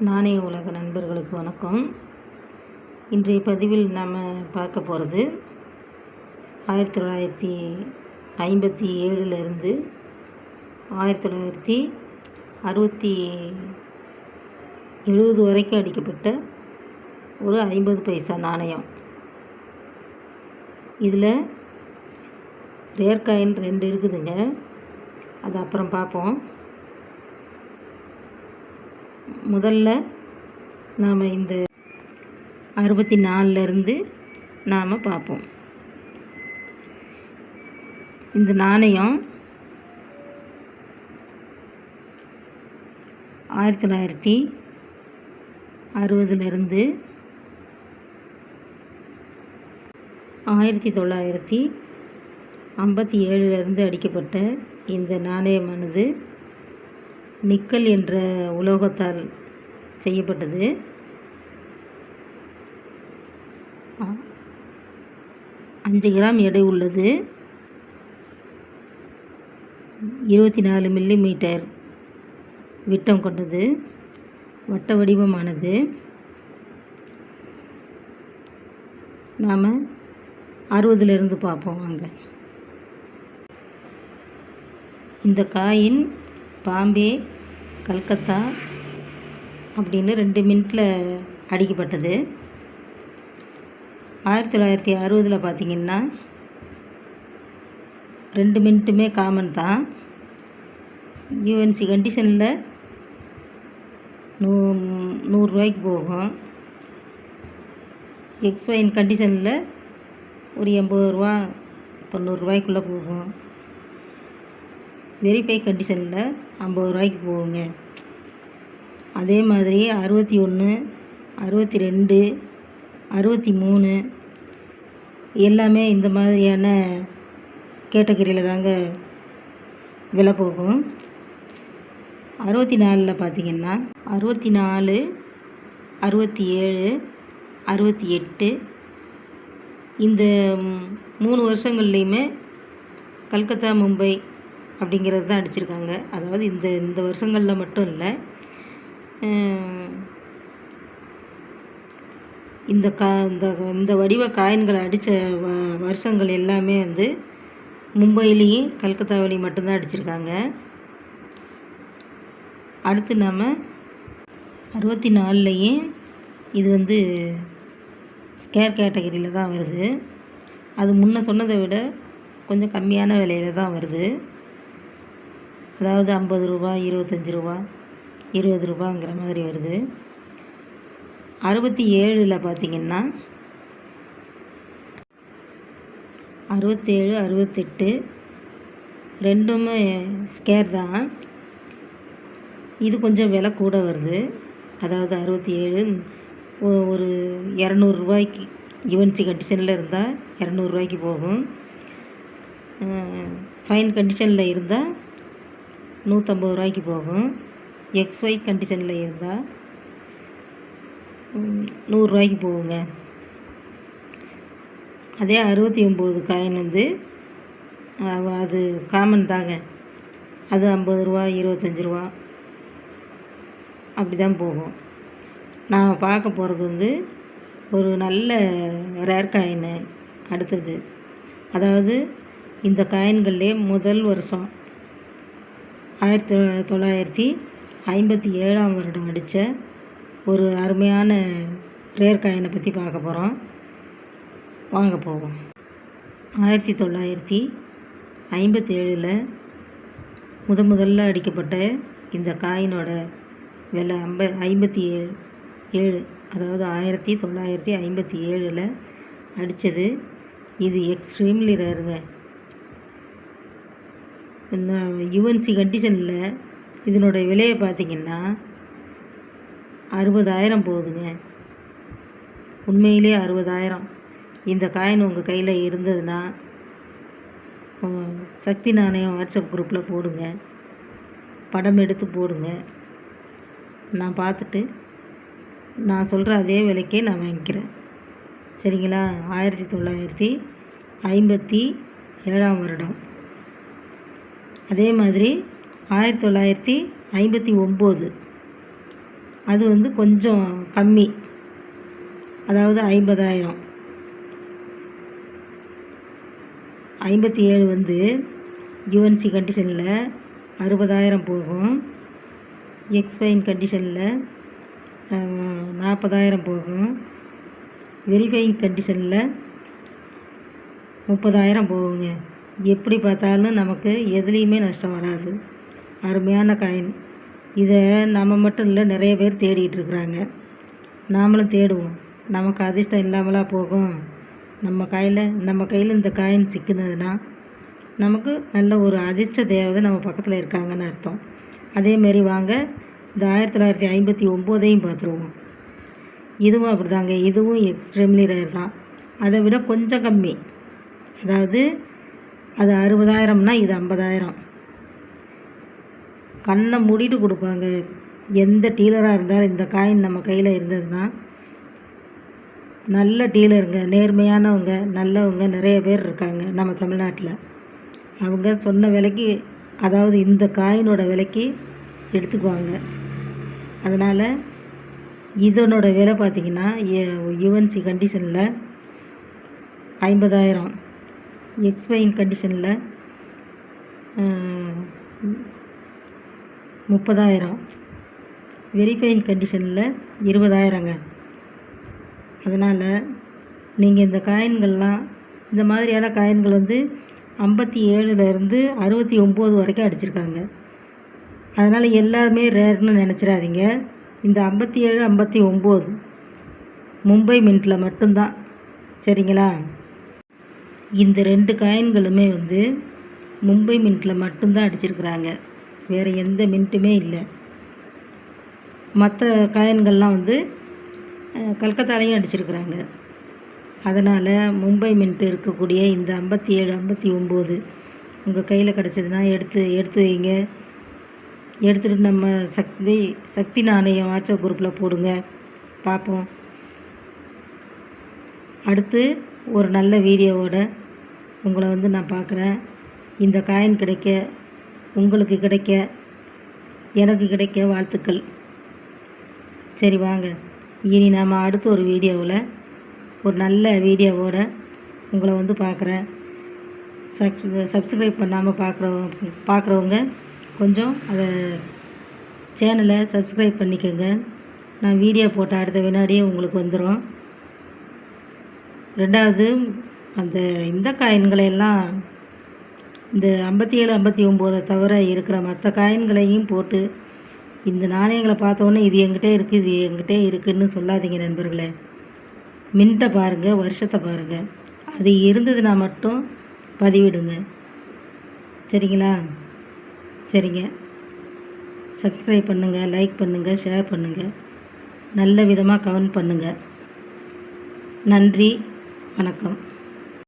நாணய உலக நண்பர்களுக்கு வணக்கம். இன்றைய பதிவில் நாம் பார்க்க போகிறது ஆயிரத்தி தொள்ளாயிரத்தி ஐம்பத்தி ஏழுலேருந்து ஆயிரத்தி தொள்ளாயிரத்தி அறுபத்தி எழுபது வரைக்கும் அடிக்கப்பட்ட ஒரு ஐம்பது பைசா நாணயம். இதில் ரேர் காயின் ரெண்டு இருக்குதுங்க. அது அப்புறம் பார்ப்போம். முதல்ல நாம் இந்த அறுபத்தி நாலுலேருந்து நாம் பார்ப்போம். இந்த நாணயம் ஆயிரத்தி தொள்ளாயிரத்தி அறுபதுலேருந்து ஆயிரத்தி தொள்ளாயிரத்தி ஐம்பத்தி ஏழுலேருந்து அடிக்கப்பட்ட இந்த நாணயமானது நிக்கல் என்ற உலோகத்தால் செய்யப்பட்டது. அஞ்சு கிராம் எடை உள்ளது. இருபத்தி நாலு மில்லி மீட்டர் விட்டம் கொண்டது. வட்ட வடிவமானது. நாம் அறுபதுலேருந்து பார்ப்போம் வாங்க இந்த காயின் பாம்பே கல்கத்தா அப்படின்னு ரெண்டு மினிட்டில் அடிக்கப்பட்டது. ஆயிரத்தி தொள்ளாயிரத்தி அறுபதில் பார்த்தீங்கன்னா ரெண்டு மினிட்டுமே காமன் தான். யூஎன்சி கண்டிஷனில் நூ நூறுரூவாய்க்கு போகும். எக்ஸ்வைன் கண்டிஷனில் ஒரு எண்பது ரூபா தொண்ணூறுரூவாய்க்குள்ளே போகும். வெரிஃபை கண்டிஷனில் ஐம்பது ரூபாய்க்கு போகுங்க. அதே மாதிரி அறுபத்தி ஒன்று அறுபத்தி ரெண்டு அறுபத்தி மூணு எல்லாமே இந்த மாதிரியான கேட்டகரியில் தாங்க விலை போகும். அறுபத்தி நாலில் பார்த்திங்கன்னா அறுபத்தி நாலு அறுபத்தி ஏழு அறுபத்தி எட்டு இந்த மூணு வருஷங்கள்லேயுமே கல்கத்தா மும்பை அப்படிங்கிறது தான் அடிச்சிருக்காங்க. அதாவது இந்த இந்த வருஷங்களில் மட்டும் இல்லை இந்த கா இந்த இந்த வடிவ காயின்களை அடித்த வ வருஷங்கள் எல்லாமே வந்து மும்பையிலையும் கல்கத்தாவிலையும் மட்டும்தான் அடிச்சிருக்காங்க. அடுத்து நாம் அறுபத்தி நாலுலேயும் இது வந்து ஸ்கேர் கேட்டகரியில் தான் வருது. அது முன்ன சொன்னதை விட கொஞ்சம் கம்மியான விலையில தான் வருது. அதாவது ஐம்பது ரூபா இருபத்தஞ்சி ரூபா இருபது ரூபாங்கிற மாதிரி வருது. அறுபத்தி ஏழில் பார்த்திங்கன்னா அறுபத்தேழு அறுபத்தெட்டு ரெண்டுமே ஸ்கேர் தான். இது கொஞ்சம் விலை கூட வருது. அதாவது அறுபத்தி ஏழு ஒரு இரநூறுபாய்க்கு யுஎன்சி கண்டிஷனில் இருந்தால் இரநூறுவாய்க்கு போகும். ஃபைன் கண்டிஷனில் இருந்தால் நூற்றம்பது ரூபாய்க்கு போகும். எக்ஸ் ஒய் கண்டிஷனில் இருந்தால் நூறுரூவாய்க்கு போகுங்க. அதே அறுபத்தி ஒம்பது காயின் வந்து அது காமன் தாங்க. அது ஐம்பது ரூபா இருபத்தஞ்சி ரூபா அப்படி தான் போகும். நாம் பார்க்க போகிறது வந்து ஒரு நல்ல ரேர் காயின் அடுத்தது. அதாவது இந்த காயின்கள்லே முதல் வருஷம் ஆயிரத்தி தொ- தொள்ளாயிரத்தி ஐம்பத்தி ஏழாம் வருடம் அடித்த ஒரு அருமையான ரேர் காயினை பற்றி பார்க்க போகிறோம் வாங்க போவோம். ஆயிரத்தி தொள்ளாயிரத்தி ஐம்பத்தேழில் முத முதல்ல அடிக்கப்பட்ட இந்த காயினோட விலை ஐம்ப ஐம்பத்தி ஏழு ஏழு அதாவது ஆயிரத்தி தொள்ளாயிரத்தி ஐம்பத்தி ஏழில் அடித்தது இது எக்ஸ்ட்ரீம்லி ரேருங்க யுஎன்சி கண்டிஷனில் இதனோட விலையை பார்த்திங்கன்னா அறுபதாயிரம் போகுதுங்க. உண்மையிலே அறுபதாயிரம். இந்த காயின் உங்கள் கையில் இருந்ததுன்னா சக்தி நாணயம் வாட்ஸ்அப் குரூப்பில் போடுங்க. படம் எடுத்து போடுங்க. நான் பார்த்துட்டு நான் சொல்கிற அதே விலைக்கே நான் வாங்கிக்கிறேன். சரிங்களா? ஆயிரத்தி தொள்ளாயிரத்தி ஐம்பத்தி ஏழாம் வருடம். அதே மாதிரி ஆயிரத்தி தொள்ளாயிரத்தி ஐம்பத்தி ஒம்பது. அது வந்து கொஞ்சம் கம்மி. அதாவது ஐம்பதாயிரம். ஐம்பத்தி ஏழு வந்து யூஎன்சி கண்டிஷனில் அறுபதாயிரம் போகும். எக்ஸ்பைன் கண்டிஷனில் நாற்பதாயிரம் போகும். வெரிஃபைங் கண்டிஷனில் முப்பதாயிரம் போகுங்க. எப்படி பார்த்தாலும் நமக்கு எதுலேயுமே நஷ்டம் வராது. அருமையான காயின். இதை நம்ம மட்டும் இல்லை நிறைய பேர் தேடிகிட்டு இருக்கிறாங்க. நாமளும் தேடுவோம். நமக்கு அதிர்ஷ்டம் இல்லாமலா போகும். நம்ம கையில் நம்ம கையில் இந்த காயின் சிக்கினதுன்னா நமக்கு நல்ல ஒரு அதிர்ஷ்ட தேவதை நம்ம பக்கத்தில் இருக்காங்கன்னு அர்த்தம். அதேமாரி வாங்க இந்த ஆயிரத்தி தொள்ளாயிரத்தி ஐம்பத்தி ஒம்போதையும் பார்த்துருவோம். இதுவும் அப்படிதாங்க. இதுவும் எக்ஸ்ட்ரீம்லி ரேர் தான். அதை விட கொஞ்சம் கம்மி. அதாவது அது அறுபதாயிரம்னா இது ஐம்பதாயிரம். கண்ணை மூடிட்டு கொடுப்பாங்க. எந்த டீலராக இருந்தாலும் இந்த காயின் நம்ம கையில் இருந்ததுன்னா நல்ல டீலருங்க நேர்மையானவங்க நல்லவங்க நிறைய பேர் இருக்காங்க நம்ம தமிழ்நாட்டில். அவங்க சொன்ன விலைக்கு அதாவது இந்த காயினோட விலைக்கு எடுத்துக்குவாங்க. அதனால் இதனோட விலை பார்த்திங்கன்னா யுஎன்சி கண்டிஷனில் ஐம்பதாயிரம். எக்ஸ்பைன் கண்டிஷனில் முப்பதாயிரம். வெரிஃபைன் கண்டிஷனில் இருபதாயிரங்க. அதனால் நீங்கள் இந்த காயின்கள்லாம் இந்த மாதிரியான காயின்கள் வந்து ஐம்பத்தி ஏழுலேருந்து அறுபத்தி ஒம்பது வரைக்கும் அடிச்சிருக்காங்க. அதனால் எல்லாருமே ரேர்னு நினச்சிடாதீங்க. இந்த ஐம்பத்தி ஏழு ஐம்பத்தி ஒம்பது மும்பை மின்ட்டில் மட்டும்தான். சரிங்களா? இந்த ரெண்டு காயின்களுமே வந்து மும்பை மின்ட்டில் மட்டும்தான் அடிச்சிருக்கிறாங்க. வேறு எந்த மின்ட்டுமே இல்லை. மற்ற காயின்கள்லாம் வந்து கல்கத்தாலையும் அடிச்சிருக்கிறாங்க. அதனால் மும்பை மின்ட்டு இருக்கக்கூடிய இந்த ஐம்பத்தி ஏழு ஐம்பத்தி ஒம்பது உங்கள் கையில் கிடச்சதுன்னா எடுத்து எடுத்து வைங்க. எடுத்துகிட்டு நம்ம சக்தி சக்தி நாணயம் வாட்ஸ்அப் குரூப்பில் போடுங்க. பார்ப்போம் அடுத்து ஒரு நல்ல வீடியோவோட உங்களை வந்து நான் பார்க்குறேன். இந்த காயின் கிடைக்க உங்களுக்கு கிடைக்க எனக்கு கிடைக்க வாழ்த்துக்கள். சரி வாங்க. இனி நாம் அடுத்த ஒரு வீடியோவில் ஒரு நல்ல வீடியோவோட உங்களை வந்து பார்க்குறேன். சப் சப்ஸ்கிரைப் பண்ணாமல் பார்க்குறவங்க பார்க்குறவங்க கொஞ்சம் அதை சேனலை சப்ஸ்கிரைப் பண்ணிக்கோங்க. நான் வீடியோ போட்ட அடுத்த வினாடியே உங்களுக்கு வந்துடும் ரெண்டாவது அந்த இந்த காயின்களையெல்லாம் இந்த ஐம்பத்தி ஏழு ஐம்பத்தி ஒம்போதை தவிர இருக்கிற மற்ற காயின்களையும் போட்டு இந்த நாணயங்களை பார்த்தோன்னே இது எங்கிட்டே இருக்குது இது எங்கிட்டே இருக்குதுன்னு சொல்லாதீங்க நண்பர்களே. மின்ட்டை பாருங்கள் வருஷத்தை பாருங்கள் அது இருந்ததுன்னா மட்டும் பதிவிடுங்க. சரிங்களா? சரிங்க. சப்ஸ்கிரைப் பண்ணுங்கள் லைக் பண்ணுங்கள் ஷேர் பண்ணுங்கள் நல்ல விதமாக கமெண்ட் பண்ணுங்கள் நன்றி. வணக்கம்.